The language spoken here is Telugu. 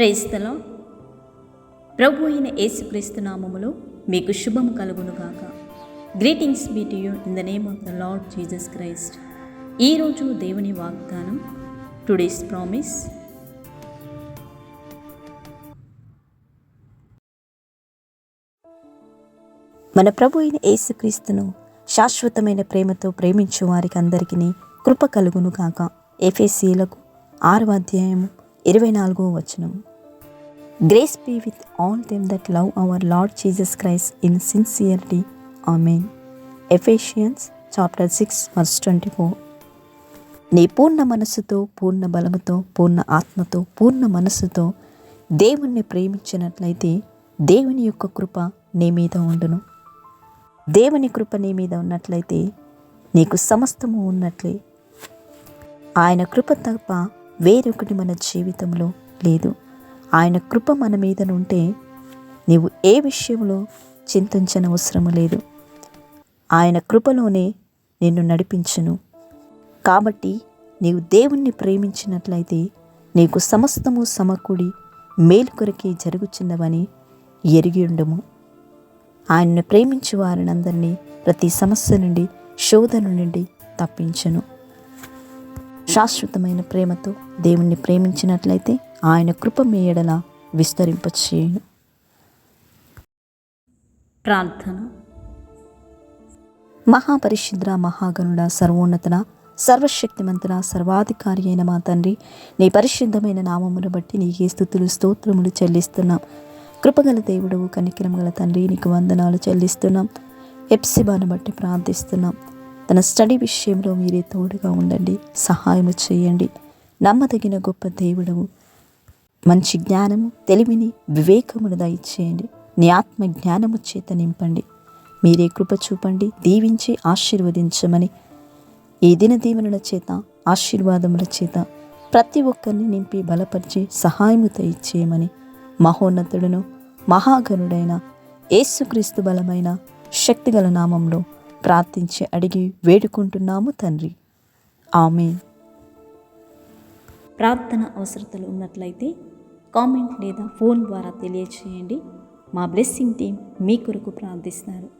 క్రైస్తలం. ప్రభు అయిన యేసుక్రీస్తు నామములో మీకు శుభం కలుగునుగాక greetings be to you in the name of the Lord Jesus Christ ఈరోజు దేవుని వాగ్దానం టుడేస్ ప్రామిస్ మన ప్రభు అయిన యేసుక్రీస్తును శాశ్వతమైన ప్రేమతో ప్రేమించు వారికి అందరికీ కృప కలుగును కాక ఎఫ్ఎస్సీలకు ఆరవ అధ్యాయము ఇరవై నాలుగో వచనం grace be with all them that love our Lord Jesus Christ in sincerity amen Ephesians chapter six verse twenty four నీ పూర్ణ మనస్సుతో పూర్ణ బలముతో పూర్ణ ఆత్మతో పూర్ణ మనస్సుతో దేవుణ్ణి ప్రేమించినట్లయితే దేవుని యొక్క కృప నీ మీద ఉండును. దేవుని కృప నీ మీద ఉన్నట్లయితే నీకు సమస్తము ఉన్నట్లే. ఆయన కృప తప్ప వేరొకటి మన జీవితంలో లేదు. ఆయన కృప మన మీద నీవు ఏ విషయంలో చింతించనవసరం లేదు. ఆయన కృపలోనే నిన్ను నడిపించును. కాబట్టి నీవు దేవుణ్ణి ప్రేమించినట్లయితే నీకు సమస్తము సమకూడి మేలు కొరకే జరుగుచున్నవని ఎరిగి ఉండము. ఆయన్ను ప్రేమించు వారినందరినీ ప్రతి సమస్య నుండి శోధన నుండి తప్పించను. శాశ్వతమైన ప్రేమతో దేవుణ్ణి ప్రేమించినట్లయితే ఆయన కృప మీ ఎడల విస్తరింపచేయును. ప్రార్థన. మహాపరిశుద్ర మహాగణుడ సర్వోన్నతన సర్వశక్తిమంతుల సర్వాధికారి అయిన మా తండ్రి నీ పరిశుద్ధమైన నామమును బట్టి నీకే స్థుతులు స్తోత్రములు చెల్లిస్తున్నాం. కృపగల దేవుడవు కనికరం గల తండ్రి నీకు వందనాలు చెల్లిస్తున్నాం. ఎప్సిబాను బట్టి ప్రార్థిస్తున్నాం. తన స్టడీ విషయంలో మీరే తోడుగా ఉండండి సహాయము చేయండి. నమ్మదగిన గొప్ప దేవుడము మంచి జ్ఞానము తెలివిని వివేకమును దయచేయండి. నీ ఆత్మ జ్ఞానము చేత నింపండి. మీరే కృప చూపండి దీవించి ఆశీర్వదించమని. ఈ దిన దీవెనల చేత ఆశీర్వాదముల చేత ప్రతి ఒక్కరిని నింపి బలపరిచి సహాయము దయచేయమని. మహోన్నతుడును మహాగణుడైన యేసుక్రీస్తు బలమైన శక్తిగల నామంలో ప్రార్థించి అడిగి వేడుకుంటున్నాము తండ్రి. ఆమె ప్రార్థన అవసరతలు ఉన్నట్లయితే కామెంట్ లేదా ఫోన్ ద్వారా తెలియచేయండి. మా బ్లెస్సింగ్ టీం మీ కొరకు ప్రార్థిస్తారు.